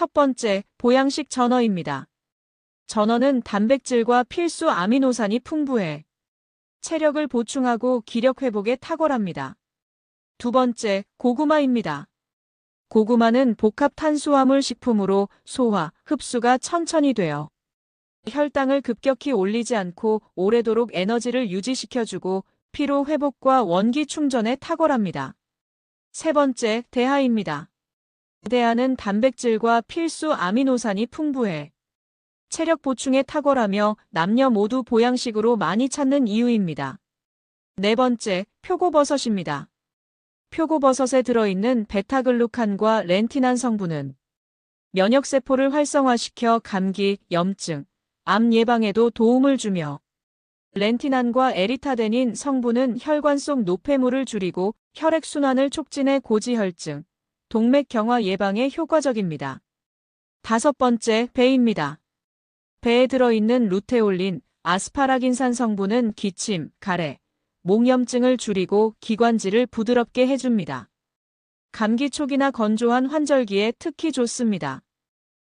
첫 번째, 보양식 전어입니다. 전어는 단백질과 필수 아미노산이 풍부해 체력을 보충하고 기력 회복에 탁월합니다. 두 번째, 고구마입니다. 고구마는 복합 탄수화물 식품으로 소화, 흡수가 천천히 되어 혈당을 급격히 올리지 않고 오래도록 에너지를 유지시켜주고 피로 회복과 원기 충전에 탁월합니다. 세 번째, 대하입니다. 대하는 단백질과 필수 아미노산이 풍부해 체력 보충에 탁월하며 남녀 모두 보양식으로 많이 찾는 이유입니다. 네 번째, 표고버섯입니다. 표고버섯에 들어있는 베타글루칸과 렌티난 성분은 면역세포를 활성화시켜 감기, 염증, 암 예방에도 도움을 주며 렌티난과 에리타데닌 성분은 혈관 속 노폐물을 줄이고 혈액순환을 촉진해 고지혈증, 동맥 경화 예방에 효과적입니다. 다섯 번째, 배입니다. 배에 들어있는 루테올린, 아스파라긴산 성분은 기침, 가래, 목염증을 줄이고 기관지를 부드럽게 해줍니다. 감기 초기나 건조한 환절기에 특히 좋습니다.